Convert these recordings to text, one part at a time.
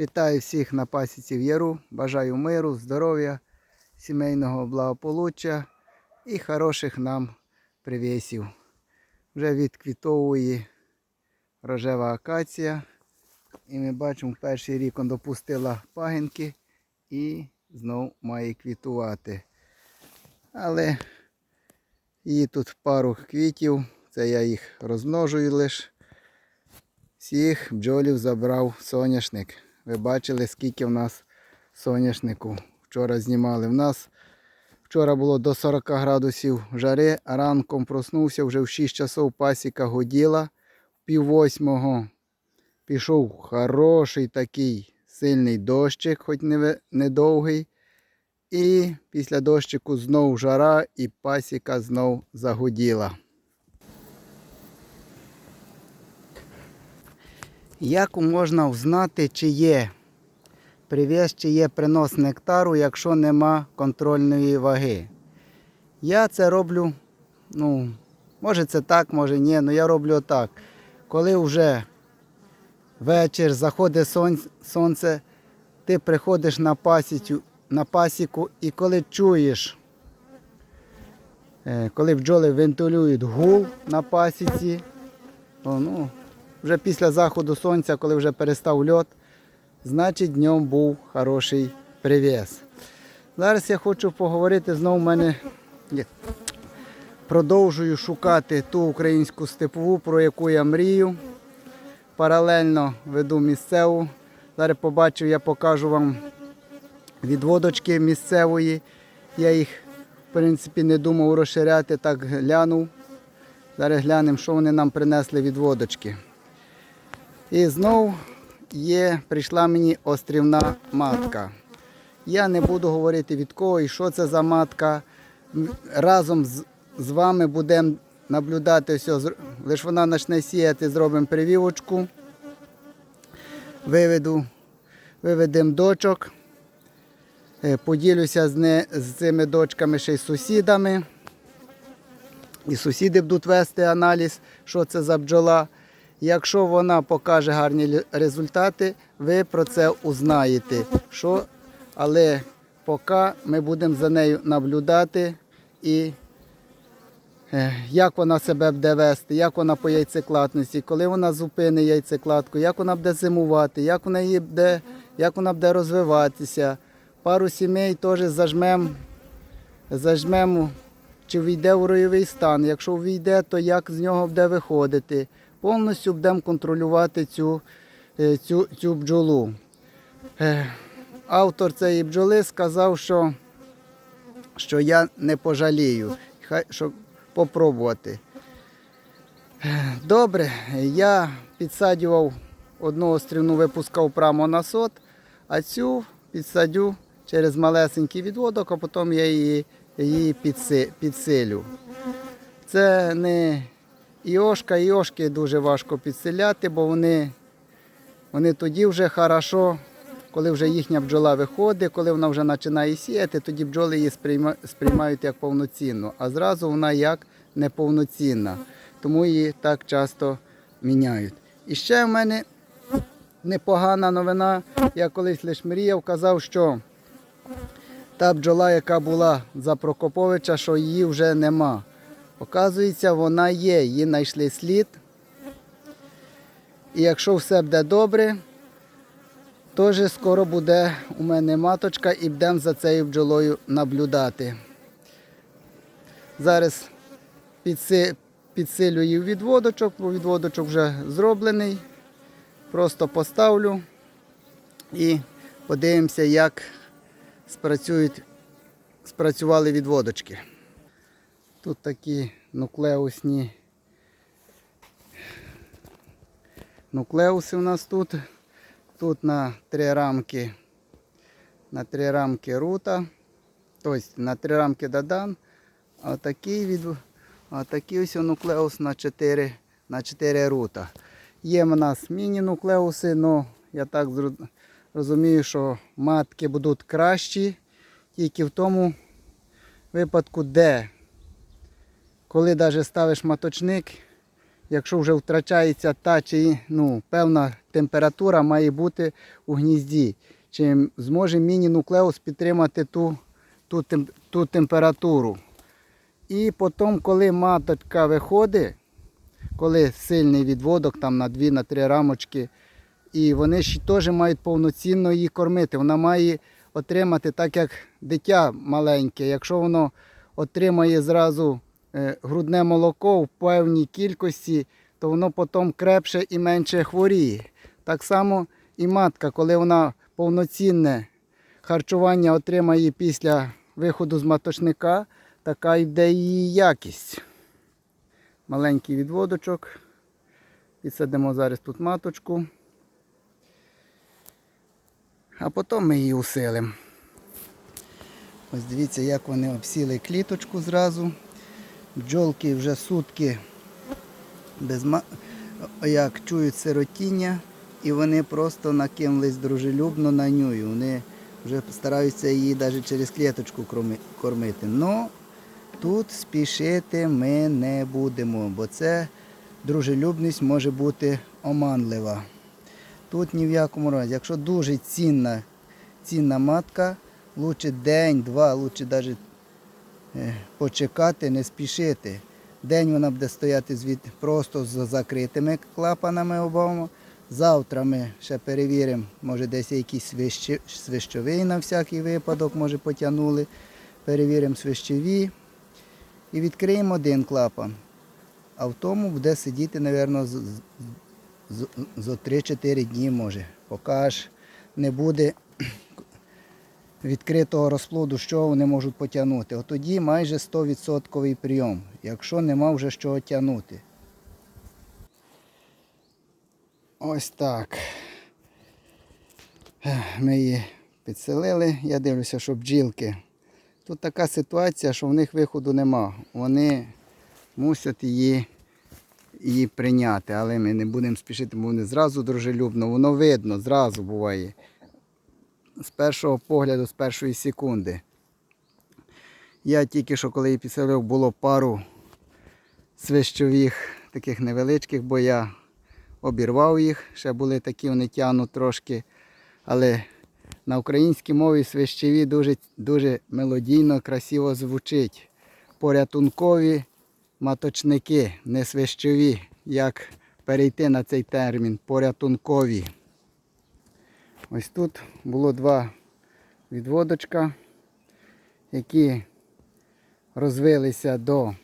Вітаю всіх на пасіці в Яру. Бажаю миру, здоров'я, сімейного благополуччя і хороших нам привісів. Вже відквітовує рожева акація. І ми бачимо, перший рік он допустила пагінки і знов має квітувати. Але її тут пару квітів, це я їх розмножую лише. Всіх бджолів забрав соняшник. Ви бачили, скільки в нас соняшнику. Вчора знімали. В нас вчора було до 40 градусів жари, а ранком проснувся вже в 6 часов пасіка годіла. Пів восьмого пішов хороший такий сильний дощик, хоч недовгий. І після дощику знов жара і пасіка знов загуділа. Як можна взнати, чи є привіз, чи є принос нектару, якщо нема контрольної ваги? Я це роблю, ну, може це так, може ні, але я роблю отак. Коли вже вечір заходить сонце, сонце ти приходиш на пасіку, на пасіку і коли чуєш, е, коли бджоли вентилюють гул на пасіці, то ну, вже після заходу сонця, коли вже перестав льот, значить днем був хороший привіз. Зараз я хочу поговорити знову в мене. Продовжую шукати ту українську степову, про яку я мрію. Паралельно веду місцеву. Зараз побачив, я покажу вам відводочки місцевої. Я їх, в принципі, не думав розширяти, так глянув. Зараз глянемо, що вони нам принесли від водочки. І знов є, прийшла мені острівна матка. Я не буду говорити від кого і що це за матка. Разом з, з вами будемо наблюдати все. Лише вона почне сіяти, зробимо привівочку. Виведу, виведемо дочок. Е, Поділюся з, не, з цими дочками ще й з сусідами. І сусіди будуть вести аналіз, що це за бджола. Якщо вона покаже гарні результати, ви про це узнаєте. Що, але поки ми будемо за нею наблюдати і е, як вона себе буде вести, як вона по яйцекладності, коли вона зупинить яйцекладку, як вона буде зимувати, як вона, її буде, як вона буде розвиватися. Пару сімей теж зажмемо зажмемо, чи війде в ройовий стан. Якщо війде, то як з нього буде виходити. Повністю будемо контролювати цю, е, цю, цю бджолу. Е, Автор цієї бджоли сказав, що, що я не пожалію, хай щоб попробувати. Е, Добре, я підсадював одну острівну, випускав прямо на сот, а цю підсадю через малесенький відводок, а потім я її, її підси- підсилю. Це не іошка, іошки дуже важко підселяти, бо вони, вони тоді вже хорошо, коли вже їхня бджола виходить, коли вона вже починає сіяти, тоді бджоли її сприймають як повноцінну, а зразу вона як неповноцінна. Тому її так часто міняють. І ще в мене непогана новина. Я колись лише мріяв, казав, що та бджола, яка була за Прокоповича, що її вже нема. Оказується, вона є, її знайшли слід. І якщо все буде добре, теж скоро буде у мене маточка і будемо за цією бджолою наблюдати. Зараз підсилюю відводочок, бо відводочок вже зроблений. Просто поставлю і подивимося, як спрацюють, спрацювали відводочки. Тут такі нуклеусні нуклеуси у нас тут. Тут на три рамки, на три рамки рута, тобто на три рамки дадан, а від, а ось нуклеус на 4, на 4 рута. Є в нас міні-нуклеуси, але я так розумію, що матки будуть кращі тільки в тому випадку, де коли навіть ставиш маточник якщо вже втрачається та чи ну, певна температура має бути у гнізді. Чи зможе міні-нуклеус підтримати ту, ту, ту температуру. І потім, коли маточка виходить, коли сильний відводок там на 2-3 рамочки, і вони ще теж мають повноцінно її кормити. Вона має отримати так, як дитя маленьке. Якщо воно отримає зразу грудне молоко в певній кількості, то воно потім крепше і менше хворіє. Так само і матка, коли вона повноцінне харчування отримає після виходу з маточника, така йде її якість. Маленький відводочок. Підсадимо зараз тут маточку. А потім ми її усилимо. Ось дивіться, як вони обсіли кліточку зразу. Бджолки вже сутки без як чують сиротіння, і вони просто накинулись дружелюбно на нюю. Вони вже стараються її навіть через кліточку кроми- кормити. Но тут спішити ми не будемо, бо це дружелюбність може бути оманлива. Тут ні в якому разі. Якщо дуже цінна, цінна матка, лучше день-два, лучше навіть почекати, не спішити. День вона буде стояти звід просто з закритими клапанами обома. Завтра ми ще перевіримо, може десь якийсь свищовий на всякий випадок, може потягнули. Перевіримо свищові і відкриємо один клапан. А в тому буде сидіти, мабуть, за 3-4 дні може. Поки аж не буде відкритого розплоду, що вони можуть потягнути. От тоді майже 100% прийом, якщо нема вже чого тягнути. Ось так. Ми її підселили. Я дивлюся, що бджілки. Тут така ситуація, що в них виходу нема. Вони мусять її її прийняти, але ми не будемо спішити, бо вони зразу дружелюбно, воно видно, зразу буває. З першого погляду, з першої секунди. Я тільки що, коли її підселив, було пару свищових, таких невеличких, бо я обірвав їх, ще були такі, вони тягнуть трошки. Але на українській мові свищеві дуже, дуже мелодійно, красиво звучить. Порятункові маточники, не свищові, як перейти на цей термін, порятункові. Ось тут було два відводочка, які розвилися до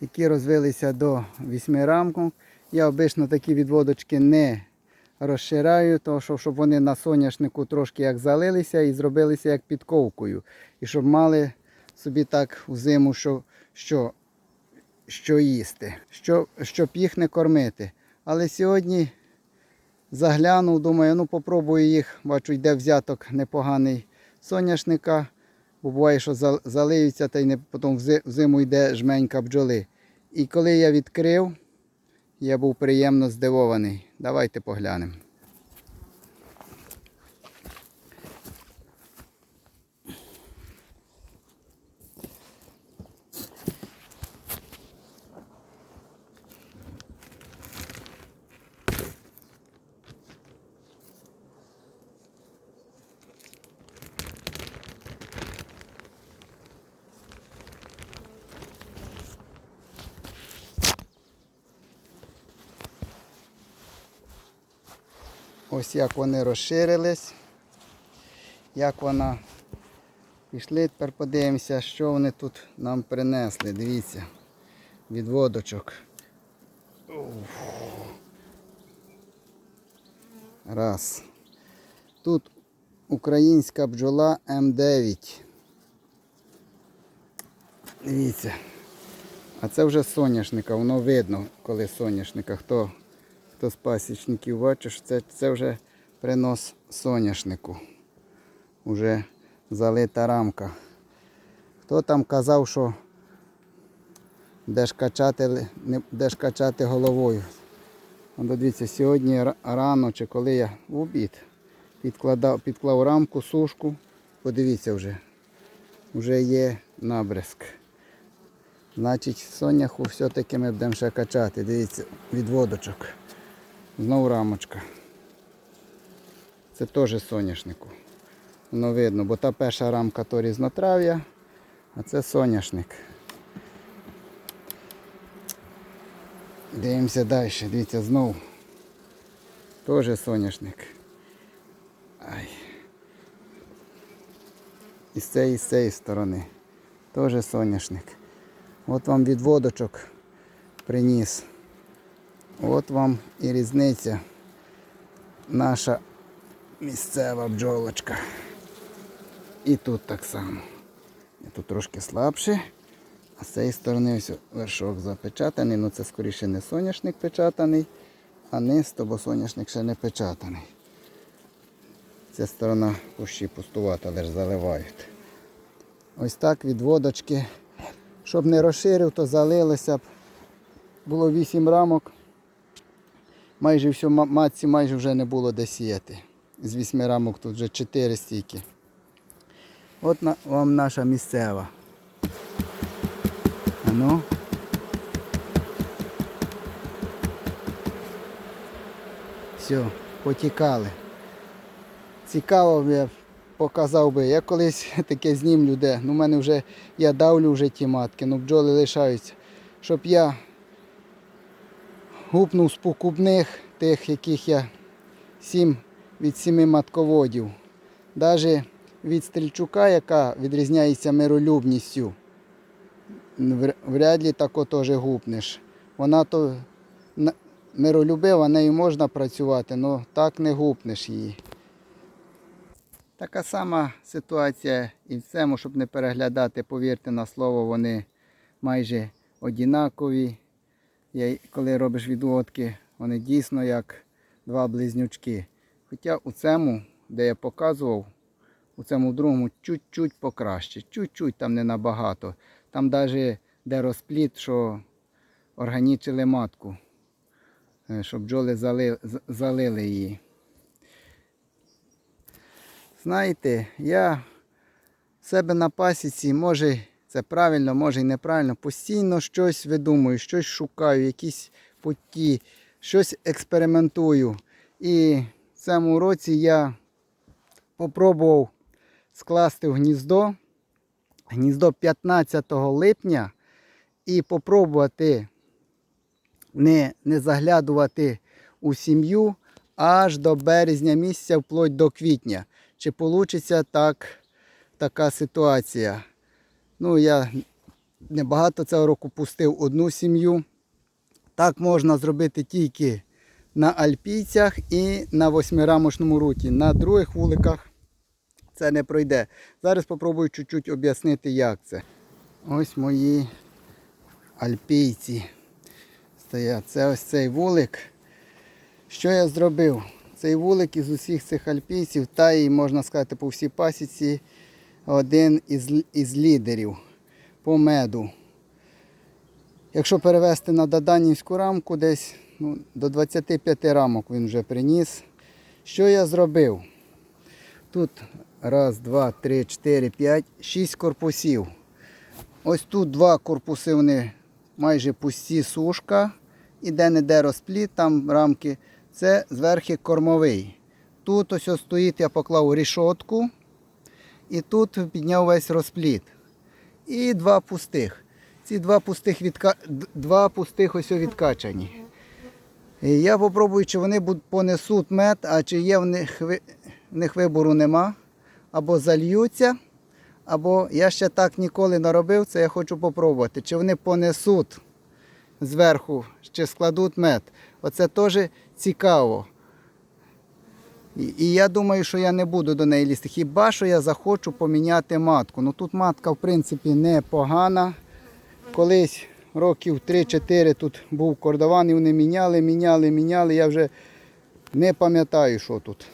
які розвилися до вісьми рамок. Я обично такі відводочки не розширяю, тому що щоб вони на соняшнику трошки як залилися і зробилися як підковкою. І щоб мали собі так у зиму, що, що, що їсти, що, щоб їх не кормити. Але сьогодні заглянув, думаю, ну попробую їх, бачу, йде взяток непоганий соняшника. Бо буває, що зал- залиються, та й не потім взиму йде жменька бджоли. І коли я відкрив, я був приємно здивований. Давайте поглянемо. Ось як вони розширились. Як вона пішли, тепер подивимося, що вони тут нам принесли. Дивіться, відводочок. Уф. Раз. Тут українська бджола М9. Дивіться. А це вже соняшника, воно видно, коли соняшника. Хто, хто з пасічників бачиш, це, це вже принос соняшнику. Уже залита рамка. Хто там казав, що де ж качати, де ж качати головою. От дивіться, сьогодні рано чи коли я в обід підкладав, підклав рамку, сушку, подивіться вже, вже є набризк. Значить, соняху все-таки ми будемо ще качати. Дивіться, від водочок. Знову рамочка. Це теж соняшнику. Воно видно, бо та перша рамка то різнотрав'я, а це соняшник. Дивимося далі. Дивіться, знову. Теж соняшник. Ай. І з цієї, і з цієї сторони. Теж соняшник. От вам від водочок приніс. От вам і різниця. Наша місцева бджолочка. І тут так само. І Тут трошки слабше. А з цієї сторони ось вершок запечатаний. Ну це скоріше не соняшник печатаний, а низ, то бо соняшник ще не печатаний. Ця сторона пущі пустувата, ж заливають. Ось так від водочки. Щоб не розширив, то залилося б. Було 8 рамок. Майже ма- матці майже вже не було де сіяти. З 8 рамок тут вже 4 стільки. От вам наша місцева. Ну. Все, потікали. Цікаво я показав би. Я колись таке знімлю, де. Ну, в мене вже я давлю вже ті матки, ну бджоли лишаються. Щоб я гупнув з покупних тих, яких я сім від сіми матководів. Навіть від стрільчука, яка відрізняється миролюбністю, вряд ли тако теж гупнеш. Вона то миролюбива, нею можна працювати, але так не гупнеш її. Така сама ситуація і в цьому, щоб не переглядати, повірте на слово, вони майже однакові. Я- Коли робиш відводки, вони дійсно як два близнючки. Хоча у цьому, де я показував, у цьому другому чуть-чуть покраще. Чуть-чуть там не набагато. Там навіть де розпліт, що органічили матку, е, щоб бджоли зали- залили її. Знаєте, я себе на пасіці, може це правильно, може і неправильно, постійно щось видумую, щось шукаю, якісь путі, щось експериментую. І в цьому році я попробував скласти в гніздо, гніздо 15 липня і попробувати не, не заглядувати у сім'ю аж до березня місяця, вплоть до квітня. Чи вийде так, така ситуація? Ну, я небагато цього року пустив одну сім'ю. Так можна зробити тільки на альпійцях і на восьмирамочному руті. На других вуликах це не пройде. Зараз спробую чуть-чуть об'яснити, як це. Ось мої альпійці стоять. Це ось цей вулик. Що я зробив? Цей вулик із усіх цих альпійців, та і можна сказати по всій пасіці, один із, із лідерів по меду. Якщо перевести на Даданівську рамку, десь ну, до 25 рамок він вже приніс. Що я зробив? Тут раз, два, три, чотири, п'ять, шість корпусів. Ось тут два корпуси, вони майже пусті сушка. І де-не-де розпліт, там рамки. Це зверху кормовий. Тут ось ось стоїть, я поклав рішотку. І тут підняв весь розпліт. І два пустих. Ці два пустих, відка... два пустих ось відкачані. І я попробую, чи вони понесуть мед, а чи є в них, в них вибору нема. Або зальються, або я ще так ніколи не робив, це я хочу попробувати. Чи вони понесуть зверху, чи складуть мед. Оце теж цікаво. І, я думаю, що я не буду до неї лізти. Хіба що я захочу поміняти матку. Ну тут матка, в принципі, непогана. Колись років 3-4 тут був кордован, і вони міняли, міняли, міняли. Я вже не пам'ятаю, що тут.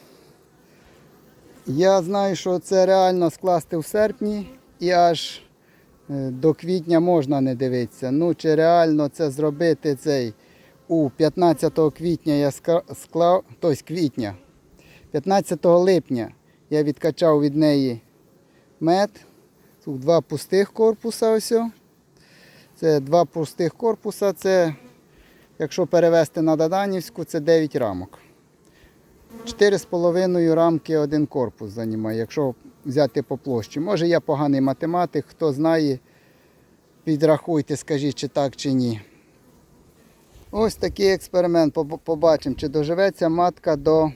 Я знаю, що це реально скласти в серпні і аж е, до квітня можна не дивитися. Ну, чи реально це зробити цей у 15 квітня я склав, тобто квітня. 15 липня я відкачав від неї мед. Тут два пустих корпуса ось. Це два пустих корпуса. Це, якщо перевести на Даданівську, це 9 рамок. 4,5 рамки один корпус займає, якщо взяти по площі. Може я поганий математик, хто знає, підрахуйте, скажіть, чи так, чи ні. Ось такий експеримент. Побачимо, чи доживеться матка до,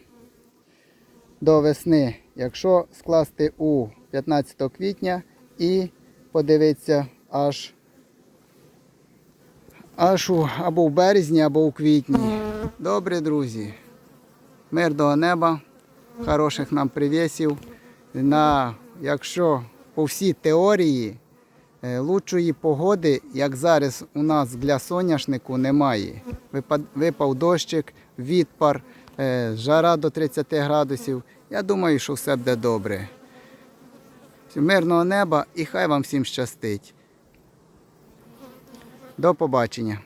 до весни. Якщо скласти у 15 квітня і подивитися аж, аж у, або в березні, або у квітні. Добре, друзі. Мирного неба, хороших нам привісів. На, якщо по всій теорії е, лучшої погоди, як зараз у нас для соняшнику, немає. Випав дощик, відпар, жара до 30 градусів. Я думаю, що все буде добре. Мирного неба і хай вам всім щастить. До побачення.